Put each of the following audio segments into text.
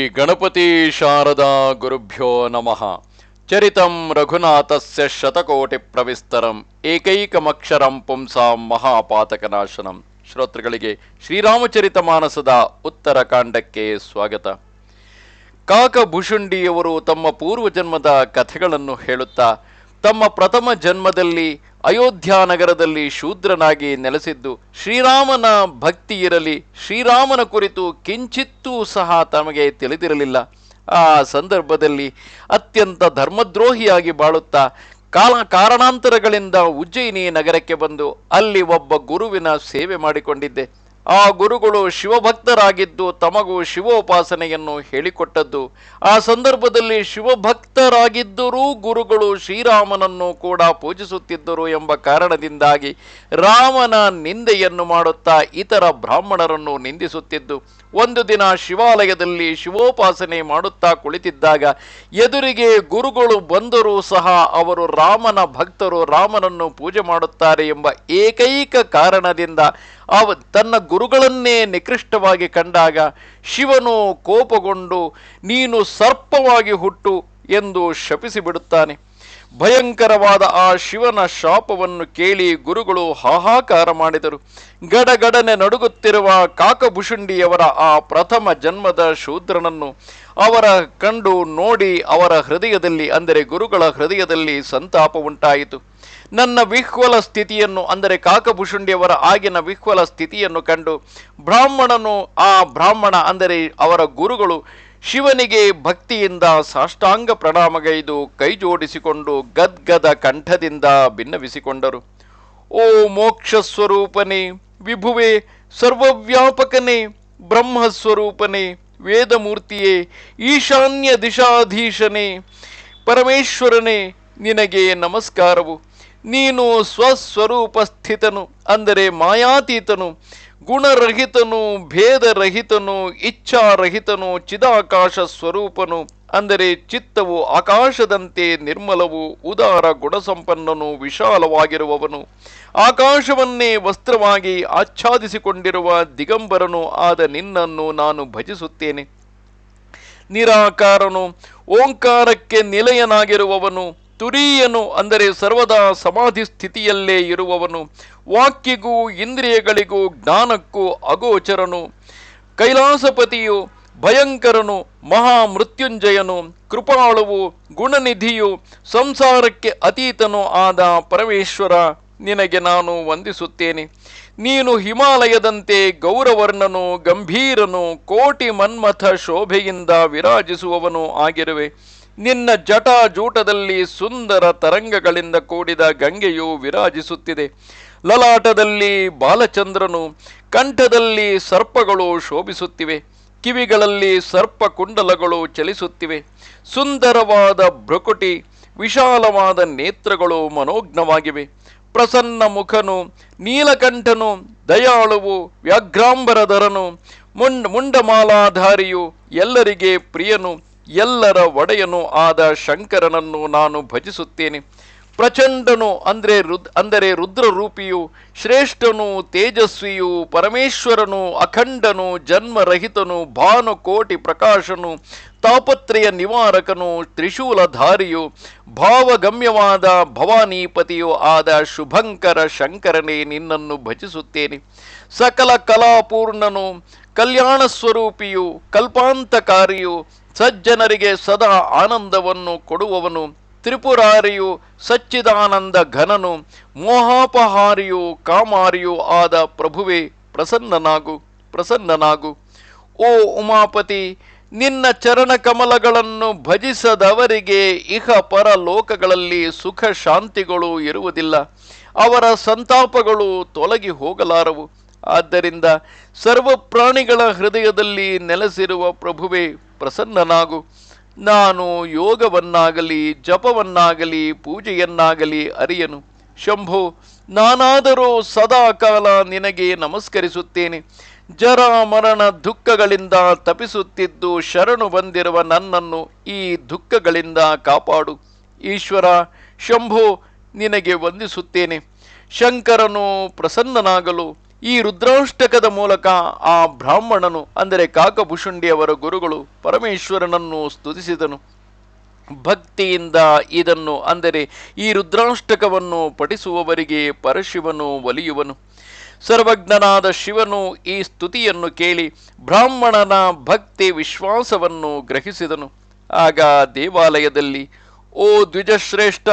ಶ್ರೀ ಗಣಪತಿ ಶಾರದಾ ಗುರುಭ್ಯೋ ನಮಃ. ಚರಿತಂ ರಘುನಾಥಸ್ಯ ಶತಕೋಟಿ ಪ್ರವಿಸ್ತರಂ ಏಕೈಕಮಕ್ಷರಂ ಪುಂಸಾಂ ಮಹಾಪಾತಕನಾಶನಂ. ಶ್ರೋತೃಗಳಿಗೆ ಶ್ರೀರಾಮಚರಿತ ಮಾನಸದ ಉತ್ತರ ಕಾಂಡಕ್ಕೆ ಸ್ವಾಗತ. ಕಾಕಭುಷುಂಡಿಯವರು ತಮ್ಮ ಪೂರ್ವಜನ್ಮದ ಕಥೆಗಳನ್ನು ಹೇಳುತ್ತಾ ತಮ್ಮ ಪ್ರಥಮ ಜನ್ಮದಲ್ಲಿ ಅಯೋಧ್ಯ ನಗರದಲ್ಲಿ ಶೂದ್ರನಾಗಿ ನೆಲೆಸಿದ್ದು, ಶ್ರೀರಾಮನ ಭಕ್ತಿ ಇರಲಿ, ಶ್ರೀರಾಮನ ಕುರಿತು ಕಿಂಚಿತ್ತೂ ಸಹ ತಮಗೆ ತಿಳಿದಿರಲಿಲ್ಲ. ಆ ಸಂದರ್ಭದಲ್ಲಿ ಅತ್ಯಂತ ಧರ್ಮದ್ರೋಹಿಯಾಗಿ ಬಾಳುತ್ತಾ, ಕಾಲ ಕಾರಣಾಂತರಗಳಿಂದ ಉಜ್ಜಯಿನಿ ನಗರಕ್ಕೆ ಬಂದು ಅಲ್ಲಿ ಒಬ್ಬ ಗುರುವಿನ ಸೇವೆ ಮಾಡಿಕೊಂಡಿದ್ದೆ. ಆ ಗುರುಗಳು ಶಿವಭಕ್ತರಾಗಿದ್ದು ತಮಗೂ ಶಿವೋಪಾಸನೆಯನ್ನು ಹೇಳಿಕೊಟ್ಟದ್ದು. ಆ ಸಂದರ್ಭದಲ್ಲಿ ಶಿವಭಕ್ತರಾಗಿದ್ದರೂ ಗುರುಗಳು ಶ್ರೀರಾಮನನ್ನು ಕೂಡ ಪೂಜಿಸುತ್ತಿದ್ದರು ಎಂಬ ಕಾರಣದಿಂದಾಗಿ ರಾಮನ ನಿಂದೆಯನ್ನು ಮಾಡುತ್ತಾ ಇತರ ಬ್ರಾಹ್ಮಣರನ್ನು ನಿಂದಿಸುತ್ತಿದ್ದು. ಒಂದು ದಿನ ಶಿವಾಲಯದಲ್ಲಿ ಶಿವೋಪಾಸನೆ ಮಾಡುತ್ತಾ ಕುಳಿತಿದ್ದಾಗ ಎದುರಿಗೆ ಗುರುಗಳು ಬಂದರೂ ಸಹ ಅವರು ರಾಮನ ಭಕ್ತರು ರಾಮನನ್ನು ಪೂಜೆ ಮಾಡುತ್ತಾರೆ ಎಂಬ ಏಕೈಕ ಕಾರಣದಿಂದ ಅವ ತನ್ನ ಗುರುಗಳನ್ನೇ ನಿಕೃಷ್ಟವಾಗಿ ಕಂಡಾಗ ಶಿವನು ಕೋಪಗೊಂಡು, ನೀನು ಸರ್ಪವಾಗಿ ಹುಟ್ಟು ಎಂದು ಶಪಿಸಿಬಿಡುತ್ತಾನೆ. ಭಯಂಕರವಾದ ಆ ಶಿವನ ಶಾಪವನ್ನು ಕೇಳಿ ಗುರುಗಳು ಹಾಹಾಕಾರ ಮಾಡಿದರು. ಗಡಗಡನೆ ನಡುಗುತ್ತಿರುವ ಕಾಕಭುಷುಂಡಿಯವರ ಆ ಪ್ರಥಮ ಜನ್ಮದ ಶೂದ್ರನನ್ನು ಅವರ ಕಂಡು ನೋಡಿ ಅವರ ಹೃದಯದಲ್ಲಿ, ಅಂದರೆ ಗುರುಗಳ ಹೃದಯದಲ್ಲಿ ಸಂತಾಪ ಉಂಟಾಯಿತು. ನನ್ನ ವಿಹ್ವಲ ಸ್ಥಿತಿಯನ್ನು, ಅಂದರೆ ಕಾಕಭುಷುಂಡಿಯವರ ಆಗಿನ ವಿಹ್ವಲ ಸ್ಥಿತಿಯನ್ನು ಕಂಡು ಬ್ರಾಹ್ಮಣನು, ಆ ಬ್ರಾಹ್ಮಣ ಅಂದರೆ ಅವರ ಗುರುಗಳು ಶಿವನಿಗೆ ಭಕ್ತಿಯಿಂದ ಸಾಷ್ಟಾಂಗ ಪ್ರಣಾಮಗೈದು ಕೈ ಜೋಡಿಸಿಕೊಂಡು ಗದ್ಗದ ಕಂಠದಿಂದ ಭಿನ್ನವಿಸಿಕೊಂಡರು ಓ ಮೋಕ್ಷ ಸ್ವರೂಪನೇ ವಿಭುವೆ, ಸರ್ವವ್ಯಾಪಕನೇ, ಬ್ರಹ್ಮಸ್ವರೂಪನೇ, ವೇದಮೂರ್ತಿಯೇ, ಈಶಾನ್ಯ ದಿಶಾಧೀಶನೇ, ಪರಮೇಶ್ವರನೇ, ನಿನಗೆ ನಮಸ್ಕಾರವು. ನೀನು ಸ್ವಸ್ವರೂಪ ಸ್ಥಿತನು ಅಂದರೆ ಮಾಯಾತೀತನು, ಗುಣರಹಿತನು, ಭೇದರಹಿತನು, ಇಚ್ಛಾರಹಿತನು, ಚಿದಾಕಾಶ ಸ್ವರೂಪನು, ಅಂದರೆ ಚಿತ್ತವು ಆಕಾಶದಂತೆ ನಿರ್ಮಲವು, ಉದಾರ ಗುಣಸಂಪನ್ನನು, ವಿಶಾಲವಾಗಿರುವವನು. ಆಕಾಶವನ್ನೇ ವಸ್ತ್ರವಾಗಿ ಆಚ್ಛಾದಿಸಿಕೊಂಡಿರುವ ದಿಗಂಬರನು ಆದ ನಿನ್ನನ್ನು ನಾನು ಭಜಿಸುತ್ತೇನೆ. ನಿರಾಕಾರನು, ಓಂಕಾರಕ್ಕೆ ನಿಲಯನಾಗಿರುವವನು ತುರೀಯನು ಅಂದರೆ ಸರ್ವದಾ ಸಮಾಧಿ ಸ್ಥಿತಿಯಲ್ಲೇ ಇರುವವನು. ವಾಕ್ಯಗೂ ಇಂದ್ರಿಯಗಳಿಗೂ ಜ್ಞಾನಕ್ಕೂ ಅಗೋಚರನು. ಕೈಲಾಸಪತಿಯು ಭಯಂಕರನು, ಮಹಾಮೃತ್ಯುಂಜಯನು, ಕೃಪಾಳುವು ಗುಣನಿಧಿಯು, ಸಂಸಾರಕ್ಕೆ ಅತೀತನೂ ಆದ ಪರಮೇಶ್ವರ, ನಿನಗೆ ನಾನು ವಂದಿಸುತ್ತೇನೆ. ನೀನು ಹಿಮಾಲಯದಂತೆ ಗೌರವರ್ಣನು, ಗಂಭೀರನು, ಕೋಟಿ ಮನ್ಮಥ ಶೋಭೆಯಿಂದ ವಿರಾಜಿಸುವವನು ಆಗಿರುವೆ. ನಿನ್ನ ಜಟಾಜೂಟದಲ್ಲಿ ಸುಂದರ ತರಂಗಗಳಿಂದ ಕೂಡಿದ ಗಂಗೆಯು ವಿರಾಜಿಸುತ್ತಿದೆ. ಲಲಾಟದಲ್ಲಿ ಬಾಲಚಂದ್ರನು, ಕಂಠದಲ್ಲಿ ಸರ್ಪಗಳು ಶೋಭಿಸುತ್ತಿವೆ. ಕಿವಿಗಳಲ್ಲಿ ಸರ್ಪ ಕುಂಡಲಗಳು ಚಲಿಸುತ್ತಿವೆ. ಸುಂದರವಾದ ಭ್ರುಕುಟಿ, ವಿಶಾಲವಾದ ನೇತ್ರಗಳು ಮನೋಜ್ಞವಾಗಿವೆ. ಪ್ರಸನ್ನ ಮುಖನು, ನೀಲಕಂಠನು, ದಯಾಳುವು, ವ್ಯಾಘ್ರಾಂಬರಧರನು ಮುಂಡ್ ಮುಂಡಮಾಲಾಧಾರಿಯು ಎಲ್ಲರಿಗೆ ಪ್ರಿಯನು. ಎಲ್ಲರ ಒಡೆಯನು ಆದ ಶಂಕರನನ್ನು ನಾನು ಭಜಿಸುತ್ತೇನೆ. ಪ್ರಚಂಡನು ಅಂದರೆ ರುದ್, ಅಂದರೆ ರುದ್ರರೂಪಿಯು, ಶ್ರೇಷ್ಠನು ತೇಜಸ್ವಿಯು, ಪರಮೇಶ್ವರನು ಅಖಂಡನು, ಜನ್ಮರಹಿತನು, ಭಾನುಕೋಟಿ ಪ್ರಕಾಶನು, ತಾಪತ್ರಯ ನಿವಾರಕನು, ತ್ರಿಶೂಲಧಾರಿಯು, ಭಾವಗಮ್ಯವಾದ ಭವಾನೀಪತಿಯು ಆದ ಶುಭಂಕರ ಶಂಕರನೇ ನಿನ್ನನ್ನು ಭಜಿಸುತ್ತೇನೆ. ಸಕಲ ಕಲಾಪೂರ್ಣನು, ಕಲ್ಯಾಣ ಸ್ವರೂಪಿಯು, ಕಲ್ಪಾಂತಕಾರಿಯು ಸಜ್ಜನರಿಗೆ ಸದಾ ಆನಂದವನ್ನು ಕೊಡುವವನು, ತ್ರಿಪುರಾರಿಯು ಸಚ್ಚಿದಾನಂದ ಘನನು, ಮೋಹಾಪಹಾರಿಯು ಕಾಮಾರಿಯು ಆದ ಪ್ರಭುವೆ, ಪ್ರಸನ್ನನಾಗು ಪ್ರಸನ್ನನಾಗು. ಓ ಉಮಾಪತಿ, ನಿನ್ನ ಚರಣ ಕಮಲಗಳನ್ನು ಭಜಿಸದವರಿಗೆ ಇಹ ಪರಲೋಕಗಳಲ್ಲಿ ಸುಖ ಶಾಂತಿಗಳು ಇರುವುದಿಲ್ಲ. ಅವರ ಸಂತಾಪಗಳು ತೊಲಗಿ ಹೋಗಲಾರವು. ಆದ್ದರಿಂದ ಸರ್ವ ಪ್ರಾಣಿಗಳ ಹೃದಯದಲ್ಲಿ ನೆಲೆಸಿರುವ ಪ್ರಭುವೆ ಪ್ರಸನ್ನನಾಗು. ನಾನು ಯೋಗವನ್ನಾಗಲಿ, ಜಪವನ್ನಾಗಲಿ, ಪೂಜೆಯನ್ನಾಗಲಿ ಅರಿಯನು. ಶಂಭು, ನಾನಾದರೂ ಸದಾ ಕಾಲ ನಿನಗೆ ನಮಸ್ಕರಿಸುತ್ತೇನೆ. ಜರ ಮರಣ ದುಃಖಗಳಿಂದ ತಪಿಸುತ್ತಿದ್ದು ಶರಣು ಬಂದಿರುವ ನನ್ನನ್ನು ಈ ದುಃಖಗಳಿಂದ ಕಾಪಾಡು. ಈಶ್ವರ, ಶಂಭು, ನಿನಗೆ ವಂದಿಸುತ್ತೇನೆ. ಶಂಕರನು ಪ್ರಸನ್ನನಾಗಲು ಈ ರುದ್ರಾಷ್ಟಕದ ಮೂಲಕ ಆ ಬ್ರಾಹ್ಮಣನು, ಅಂದರೆ ಕಾಕಭುಷುಂಡಿಯವರ ಗುರುಗಳು ಪರಮೇಶ್ವರನನ್ನು ಸ್ತುತಿಸಿದನು. ಭಕ್ತಿಯಿಂದ ಇದನ್ನು, ಅಂದರೆ ಈ ರುದ್ರಾಷ್ಟಕವನ್ನು ಪಠಿಸುವವರಿಗೆ ಪರಶಿವನು ಒಲಿಯುವನು. ಸರ್ವಜ್ಞನಾದ ಶಿವನು ಈ ಸ್ತುತಿಯನ್ನು ಕೇಳಿ ಬ್ರಾಹ್ಮಣನ ಭಕ್ತಿ ವಿಶ್ವಾಸವನ್ನು ಗ್ರಹಿಸಿದನು. ಆಗ ದೇವಾಲಯದಲ್ಲಿ, ಓ ದ್ವಿಜಶ್ರೇಷ್ಠ,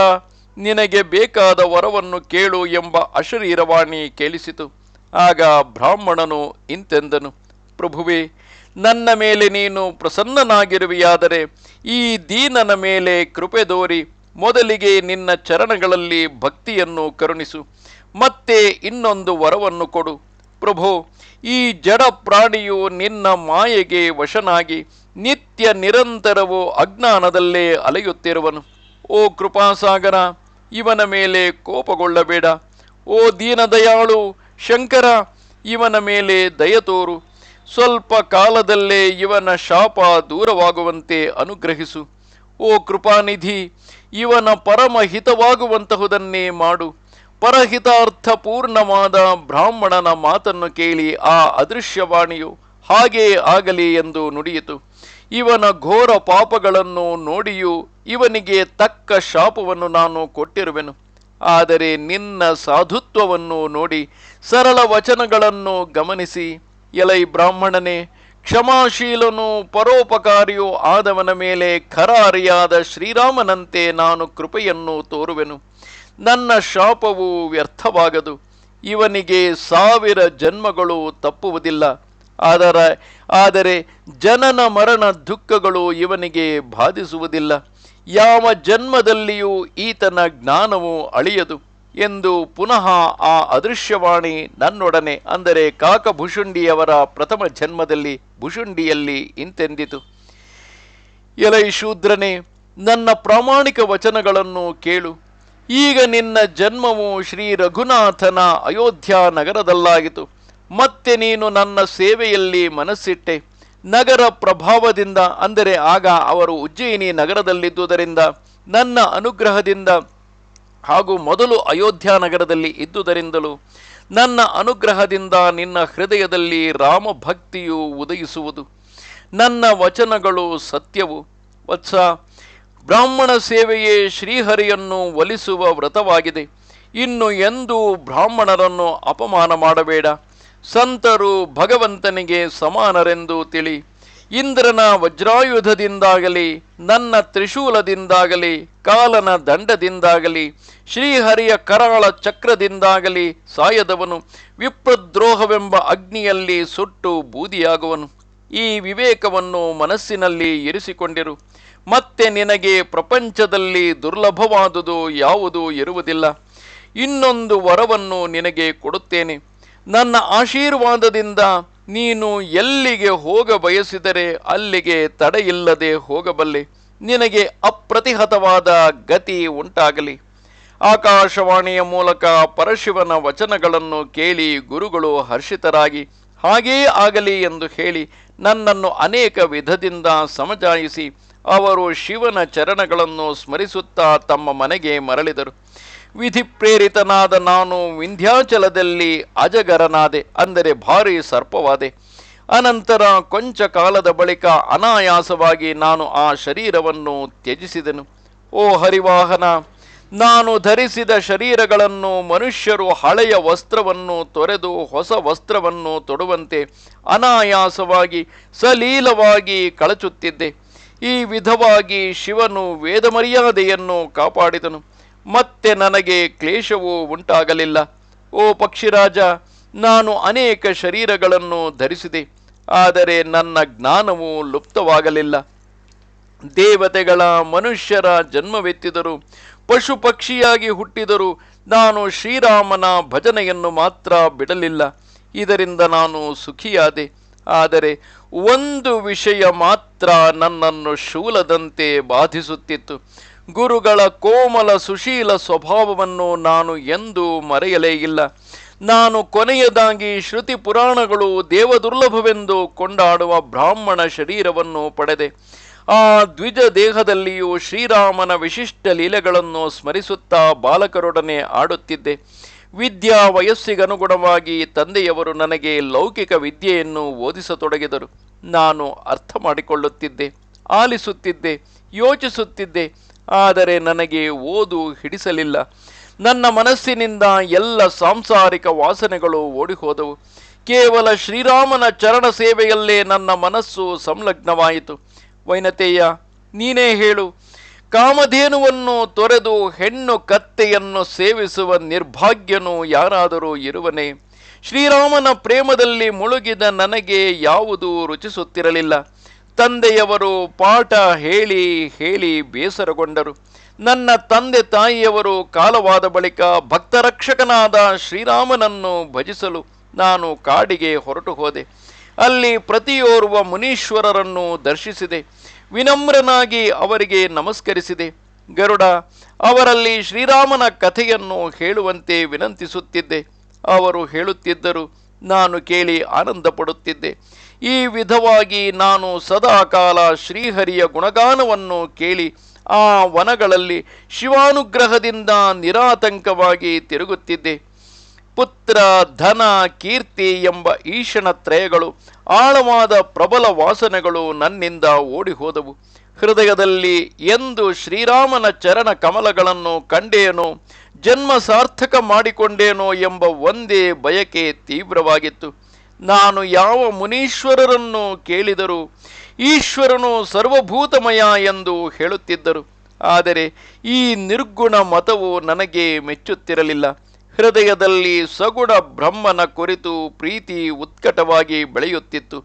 ನಿನಗೆ ಬೇಕಾದ ವರವನ್ನು ಕೇಳು ಎಂಬ ಅಶರೀರವಾಣಿ ಕೇಳಿಸಿತು. ಆಗ ಬ್ರಾಹ್ಮಣನು ಇಂತೆಂದನು, ಪ್ರಭುವೇ, ನನ್ನ ಮೇಲೆ ನೀನು ಪ್ರಸನ್ನನಾಗಿರುವೆಯಾದರೆ ಈ ದೀನನ ಮೇಲೆ ಕೃಪೆ ದೋರಿ, ಮೊದಲಿಗೆ ನಿನ್ನ ಚರಣಗಳಲ್ಲಿ ಭಕ್ತಿಯನ್ನು ಕರುಣಿಸು, ಮತ್ತೆ ಇನ್ನೊಂದು ವರವನ್ನು ಕೊಡು. ಪ್ರಭು, ಈ ಜಡ ಪ್ರಾಣಿಯು ನಿನ್ನ ಮಾಯೆಗೆ ವಶನಾಗಿ ನಿತ್ಯ ನಿರಂತರವೂ ಅಜ್ಞಾನದಲ್ಲೇ ಅಲೆಯುತ್ತಿರುವನು. ಓ ಕೃಪಾಸಾಗರ, ಇವನ ಮೇಲೆ ಕೋಪಗೊಳ್ಳಬೇಡ. ಓ ದೀನದಯಾಳು ಶಂಕರ, ಇವನ ಮೇಲೆ ದಯ ತೋರು. ಸ್ವಲ್ಪ ಕಾಲದಲ್ಲೇ ಇವನ ಶಾಪ ದೂರವಾಗುವಂತೆ ಅನುಗ್ರಹಿಸು. ಓ ಕೃಪಾನಿಧಿ, ಇವನ ಪರಮ ಹಿತವಾಗುವಂತಹುದನ್ನೇ ಮಾಡು. ಪರಹಿತಾರ್ಥ ಪೂರ್ಣವಾದ ಬ್ರಾಹ್ಮಣನ ಮಾತನ್ನು ಕೇಳಿ ಆ ಅದೃಶ್ಯವಾಣಿಯು ಹಾಗೇ ಆಗಲಿ ಎಂದು ನುಡಿಯಿತು. ಇವನ ಘೋರ ಪಾಪಗಳನ್ನು ನೋಡಿಯೂ ಇವನಿಗೆ ತಕ್ಕ ಶಾಪವನ್ನು ನಾನು ಕೊಟ್ಟಿರುವೆನು. ಆದರೆ ನಿನ್ನ ಸಾಧುತ್ವವನ್ನು ನೋಡಿ ಸರಳ ವಚನಗಳನ್ನು ಗಮನಿಸಿ. ಎಲೈ ಬ್ರಾಹ್ಮಣನೇ, ಕ್ಷಮಾಶೀಲನು ಪರೋಪಕಾರಿಯೂ ಆದವನ ಮೇಲೆ ಖರಾರಿಯಾದ ಶ್ರೀರಾಮನಂತೆ ನಾನು ಕೃಪೆಯನ್ನು ತೋರುವೆನು. ನನ್ನ ಶಾಪವು ವ್ಯರ್ಥವಾಗದು. ಇವನಿಗೆ ಸಾವಿರ ಜನ್ಮಗಳು ತಪ್ಪುವುದಿಲ್ಲ. ಆದರೆ ಆದರೆ ಜನನ ಮರಣ ದುಃಖಗಳು ಇವನಿಗೆ ಬಾಧಿಸುವುದಿಲ್ಲ. ಯಾವ ಜನ್ಮದಲ್ಲಿಯೂ ಈತನ ಜ್ಞಾನವು ಅಳಿಯದು ಎಂದು ಪುನಃ ಆ ಅದೃಶ್ಯವಾಣಿ ನನ್ನೊಡನೆ ಅಂದರೆ ಕಾಕಭುಷುಂಡಿಯವರ ಪ್ರಥಮ ಜನ್ಮದಲ್ಲಿ ಭುಷುಂಡಿಯಲ್ಲಿ ಇಂತೆಂದಿತು. ಎಲೈ ಶೂದ್ರನೇ, ನನ್ನ ಪ್ರಾಮಾಣಿಕ ವಚನಗಳನ್ನು ಕೇಳು. ಈಗ ನಿನ್ನ ಜನ್ಮವು ಶ್ರೀ ರಘುನಾಥನ ಅಯೋಧ್ಯ ನಗರದಲ್ಲಾಗಿತು ಮತ್ತೆ ನೀನು ನನ್ನ ಸೇವೆಯಲ್ಲಿ ಮನಸ್ಸಿಟ್ಟೆ. ನಗರ ಪ್ರಭಾವದಿಂದ, ಅಂದರೆ ಆಗ ಅವರು ಉಜ್ಜಯಿನಿ ನಗರದಲ್ಲಿದ್ದುದರಿಂದ, ನನ್ನ ಅನುಗ್ರಹದಿಂದ ಹಾಗೂ ಮೊದಲು ಅಯೋಧ್ಯ ನಗರದಲ್ಲಿ ಇದ್ದುದರಿಂದಲೂ, ನನ್ನ ಅನುಗ್ರಹದಿಂದ ನಿನ್ನ ಹೃದಯದಲ್ಲಿ ರಾಮಭಕ್ತಿಯು ಉದಯಿಸುವುದು. ನನ್ನ ವಚನಗಳು ಸತ್ಯವು. ವತ್ಸ, ಬ್ರಾಹ್ಮಣ ಸೇವೆಯೇ ಶ್ರೀಹರಿಯನ್ನು ಒಲಿಸುವ ವ್ರತವಾಗಿದೆ. ಇನ್ನು ಎಂದೂ ಬ್ರಾಹ್ಮಣರನ್ನು ಅಪಮಾನ ಮಾಡಬೇಡ. ಸಂತರು ಭಗವಂತನಿಗೆ ಸಮಾನರೆಂದು ತಿಳಿ, ಇಂದ್ರನ ವಜ್ರಾಯುಧದಿಂದಾಗಲಿ, ನನ್ನ ತ್ರಿಶೂಲದಿಂದಾಗಲಿ, ಕಾಲನ ದಂಡದಿಂದಾಗಲಿ, ಶ್ರೀಹರಿಯ ಕರಾಳ ಚಕ್ರದಿಂದಾಗಲಿ ಸಾಯದವನು, ವಿಪ್ರದ್ರೋಹವೆಂಬ ಅಗ್ನಿಯಲ್ಲಿ ಸುಟ್ಟು ಬೂದಿಯಾಗುವನು. ಈ ವಿವೇಕವನ್ನು ಮನಸ್ಸಿನಲ್ಲಿ ಇರಿಸಿಕೊಂಡಿರು. ಮತ್ತೆ ನಿನಗೆ ಪ್ರಪಂಚದಲ್ಲಿ ದುರ್ಲಭವಾದುದು ಯಾವುದೂ ಇರುವುದಿಲ್ಲ. ಇನ್ನೊಂದು ವರವನ್ನು ನಿನಗೆ ಕೊಡುತ್ತೇನೆ. ನನ್ನ ಆಶೀರ್ವಾದದಿಂದ ನೀನು ಎಲ್ಲಿಗೆ ಹೋಗ ಬಯಸಿದರೆ ಅಲ್ಲಿಗೆ ತಡೆಯಿಲ್ಲದೆ ಹೋಗಬಲ್ಲೆ. ನಿನಗೆ ಅಪ್ರತಿಹತವಾದ ಗತಿ ಉಂಟಾಗಲಿ. ಆಕಾಶವಾಣಿಯ ಮೂಲಕ ಪರಶಿವನ ವಚನಗಳನ್ನು ಕೇಳಿ ಗುರುಗಳು ಹರ್ಷಿತರಾಗಿ, ಹಾಗೇ ಆಗಲಿ ಎಂದು ಹೇಳಿ ನನ್ನನ್ನು ಅನೇಕ ವಿಧದಿಂದ ಸಮಜಾಯಿಸಿ, ಅವರು ಶಿವನ ಚರಣಗಳನ್ನು ಸ್ಮರಿಸುತ್ತಾ ತಮ್ಮ ಮನೆಗೆ ಮರಳಿದರು. ವಿಧಿ ಪ್ರೇರಿತನಾದ ನಾನು ವಿಂಧ್ಯಾಚಲದಲ್ಲಿ ಅಜಗರನಾದೆ, ಅಂದರೆ ಭಾರಿ ಸರ್ಪವಾದೆ. ಅನಂತರ ಕೊಂಚ ಕಾಲದ ಬಳಿಕ ಅನಾಯಾಸವಾಗಿ ನಾನು ಆ ಶರೀರವನ್ನು ತ್ಯಜಿಸಿದನು. ಓ ಹರಿವಾಹನ, ನಾನು ಧರಿಸಿದ ಶರೀರಗಳನ್ನು ಮನುಷ್ಯರು ಹಳೆಯ ವಸ್ತ್ರವನ್ನು ತೊರೆದು ಹೊಸ ವಸ್ತ್ರವನ್ನು ತೊಡುವಂತೆ ಅನಾಯಾಸವಾಗಿ, ಸಲೀಲವಾಗಿ ಕಳಚುತ್ತಿದ್ದೆ. ಈ ವಿಧವಾಗಿ ಶಿವನು ವೇದಮರ್ಯಾದೆಯನ್ನು ಕಾಪಾಡಿದನು. ಮತ್ತೆ ನನಗೆ ಕ್ಲೇಶವೂ ಉಂಟಾಗಲಿಲ್ಲ. ಓ ಪಕ್ಷಿರಾಜ, ನಾನು ಅನೇಕ ಶರೀರಗಳನ್ನು ಧರಿಸಿದೆ, ಆದರೆ ನನ್ನ ಜ್ಞಾನವು ಲುಪ್ತವಾಗಲಿಲ್ಲ. ದೇವತೆಗಳ ಮನುಷ್ಯರ ಜನ್ಮವೆತ್ತಿದರು, ಪಶು ಪಕ್ಷಿಯಾಗಿ ಹುಟ್ಟಿದರು ನಾನು ಶ್ರೀರಾಮನ ಭಜನೆಯನ್ನು ಮಾತ್ರ ಬಿಡಲಿಲ್ಲ. ಇದರಿಂದ ನಾನು ಸುಖಿಯಾದೆ, ಆದರೆ ಒಂದು ವಿಷಯ ಮಾತ್ರ ನನ್ನನ್ನು ಶೂಲದಂತೆ ಬಾಧಿಸುತ್ತಿತ್ತು. ಗುರುಗಳ ಕೋಮಲ ಸುಶೀಲ ಸ್ವಭಾವವನ್ನು ನಾನು ಎಂದೂ ಮರೆಯಲೇ ಇಲ್ಲ. ನಾನು ಕೊನೆಯದಾಗಿ ಶ್ರುತಿ ಪುರಾಣಗಳು ದೇವದುರ್ಲಭವೆಂದು ಕೊಂಡಾಡುವ ಬ್ರಾಹ್ಮಣ ಶರೀರವನ್ನು ಪಡೆದೆ. ಆ ದ್ವಿಜ ದೇಹದಲ್ಲಿಯೂ ಶ್ರೀರಾಮನ ವಿಶಿಷ್ಟ ಲೀಲೆಗಳನ್ನು ಸ್ಮರಿಸುತ್ತಾ ಬಾಲಕರೊಡನೆ ಆಡುತ್ತಿದ್ದೆ. ವಿದ್ಯಾ ವಯಸ್ಸಿಗನುಗುಣವಾಗಿ ತಂದೆಯವರು ನನಗೆ ಲೌಕಿಕ ವಿದ್ಯೆಯನ್ನು ಓದಿಸತೊಡಗಿದರು. ನಾನು ಅರ್ಥ ಮಾಡಿಕೊಳ್ಳುತ್ತಿದ್ದೆ ಆಲಿಸುತ್ತಿದ್ದೆ, ಯೋಚಿಸುತ್ತಿದ್ದೆ ಆದರೆ ನನಗೆ ಓದು ಹಿಡಿಸಲಿಲ್ಲ. ನನ್ನ ಮನಸ್ಸಿನಿಂದ ಎಲ್ಲ ಸಾಂಸಾರಿಕ ವಾಸನೆಗಳು ಓಡಿಹೋದವು. ಕೇವಲ ಶ್ರೀರಾಮನ ಚರಣ ಸೇವೆಯಲ್ಲೇ ನನ್ನ ಮನಸ್ಸು ಸಂಲಗ್ನವಾಯಿತು. ವೈನತೆಯ, ನೀನೇ ಹೇಳು, ಕಾಮಧೇನುವನ್ನು ತೊರೆದು ಹೆಣ್ಣು ಕತ್ತೆಯನ್ನು ಸೇವಿಸುವ ನಿರ್ಭಾಗ್ಯನು ಯಾರಾದರೂ ಇರುವನೇ? ಶ್ರೀರಾಮನ ಪ್ರೇಮದಲ್ಲಿ ಮುಳುಗಿದ ನನಗೆ ಯಾವುದೂ ರುಚಿಸುತ್ತಿರಲಿಲ್ಲ. ತಂದೆಯವರು ಪಾಠ ಹೇಳಿ ಹೇಳಿ ಬೇಸರಗೊಂಡರು. ನನ್ನ ತಂದೆ ತಾಯಿಯವರು ಕಾಲವಾದ ಬಳಿಕ ಭಕ್ತರಕ್ಷಕನಾದ ಶ್ರೀರಾಮನನ್ನು ಭಜಿಸಲು ನಾನು ಕಾಡಿಗೆ ಹೊರಟು ಹೋದೆ. ಅಲ್ಲಿ ಪ್ರತಿಯೋರ್ವ ಮುನೀಶ್ವರರನ್ನು ದರ್ಶಿಸಿದೆ. ವಿನಮ್ರನಾಗಿ ಅವರಿಗೆ ನಮಸ್ಕರಿಸಿದೆ. ಗರುಡ, ಅವರಲ್ಲಿ ಶ್ರೀರಾಮನ ಕಥೆಯನ್ನು ಹೇಳುವಂತೆ ವಿನಂತಿಸುತ್ತಿದ್ದೆ. ಅವರು ಹೇಳುತ್ತಿದ್ದರು, ನಾನು ಕೇಳಿ ಆನಂದ ಪಡುತ್ತಿದ್ದೆ ಈ ವಿಧವಾಗಿ ನಾನು ಸದಾಕಾಲ ಶ್ರೀಹರಿಯ ಗುಣಗಾನವನ್ನು ಕೇಳಿ ಆ ವನಗಳಲ್ಲಿ ಶಿವಾನುಗ್ರಹದಿಂದ ನಿರಾತಂಕವಾಗಿ ತಿರುಗುತ್ತಿದ್ದೆ. ಪುತ್ರ ಧನ ಕೀರ್ತಿ ಎಂಬ ಈಶನ ತ್ರಯಗಳು, ಆಳವಾದ ಪ್ರಬಲ ವಾಸನೆಗಳು ನನ್ನಿಂದ ಓಡಿ ಹೋದವು ಹೃದಯದಲ್ಲಿ ಎಂದು ಶ್ರೀರಾಮನ ಚರಣ ಕಮಲಗಳನ್ನು ಕಂಡೇನೋ, ಜನ್ಮ ಸಾರ್ಥಕ ಮಾಡಿಕೊಂಡೇನೋ ಎಂಬ ಒಂದೇ ಬಯಕೆ ತೀವ್ರವಾಗಿತ್ತು. ನಾನು ಯಾವ ಮುನೀಶ್ವರರನ್ನು ಕೇಳಿದರೂ ಈಶ್ವರನು ಸರ್ವಭೂತಮಯ ಎಂದು ಹೇಳುತ್ತಿದ್ದರು. ಆದರೆ ಈ ನಿರ್ಗುಣ ಮತವು ನನಗೆ ಮೆಚ್ಚುತ್ತಿರಲಿಲ್ಲ. ಹೃದಯದಲ್ಲಿ ಸಗುಣ ಬ್ರಹ್ಮನ ಕುರಿತು ಪ್ರೀತಿ ಉತ್ಕಟವಾಗಿ ಬೆಳೆಯುತ್ತಿತ್ತು.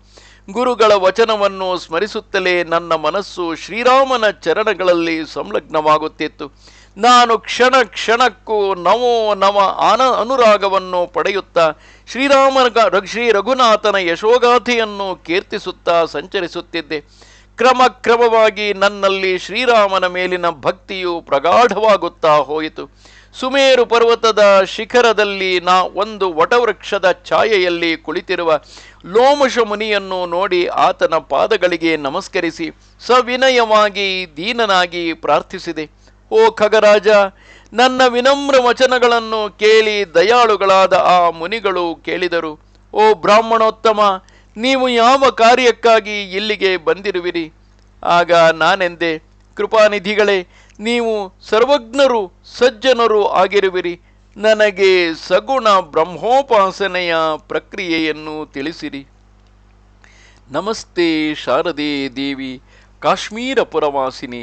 ಗುರುಗಳ ವಚನವನ್ನು ಸ್ಮರಿಸುತ್ತಲೇ ನನ್ನ ಮನಸ್ಸು ಶ್ರೀರಾಮನ ಚರಣಗಳಲ್ಲಿ ಸಂಲಗ್ನವಾಗುತ್ತಿತ್ತು. ನಾನು ಕ್ಷಣ ಕ್ಷಣಕ್ಕೂ ನಮೋ ನವ ಆನ ಅನುರಾಗವನ್ನು ಪಡೆಯುತ್ತಾ ಶ್ರೀರಾಮ ಶ್ರೀ ರಘುನಾಥನ ಯಶೋಗಾಥೆಯನ್ನು ಕೀರ್ತಿಸುತ್ತಾ ಸಂಚರಿಸುತ್ತಿದ್ದೆ. ಕ್ರಮ ಕ್ರಮವಾಗಿ ನನ್ನಲ್ಲಿ ಶ್ರೀರಾಮನ ಮೇಲಿನ ಭಕ್ತಿಯು ಪ್ರಗಾಢವಾಗುತ್ತಾ ಹೋಯಿತು. ಸುಮೇರು ಪರ್ವತದ ಶಿಖರದಲ್ಲಿ ನಾ ಒಂದು ವಟವೃಕ್ಷದ ಛಾಯೆಯಲ್ಲಿ ಕುಳಿತಿರುವ ಲೋಮಶ ಮುನಿಯನ್ನು ನೋಡಿ ಆತನ ಪಾದಗಳಿಗೆ ನಮಸ್ಕರಿಸಿ ಸವಿನಯವಾಗಿ ದೀನನಾಗಿ ಪ್ರಾರ್ಥಿಸಿದೆ. ಓ ಖಗರಾಜ, ನನ್ನ ವಿನಮ್ರ ವಚನಗಳನ್ನು ಕೇಳಿ ದಯಾಳುಗಳಾದ ಆ ಮುನಿಗಳು ಕೇಳಿದರು. ಓ ಬ್ರಾಹ್ಮಣೋತ್ತಮ, ನೀವು ಯಾವ ಕಾರ್ಯಕ್ಕಾಗಿ ಇಲ್ಲಿಗೆ ಬಂದಿರುವಿರಿ? ಆಗ ನಾನೆಂದೆ, ಕೃಪಾನಿಧಿಗಳೇ, ನೀವು ಸರ್ವಜ್ಞರು, ಸಜ್ಜನರು ಆಗಿರುವಿರಿ. ನನಗೆ ಸಗುಣ ಬ್ರಹ್ಮೋಪಾಸನೆಯ ಪ್ರಕ್ರಿಯೆಯನ್ನು ತಿಳಿಸಿರಿ. ನಮಸ್ತೆ ಶಾರದೆ ದೇವಿ, ಕಾಶ್ಮೀರ ಪುರವಾಸಿನಿ.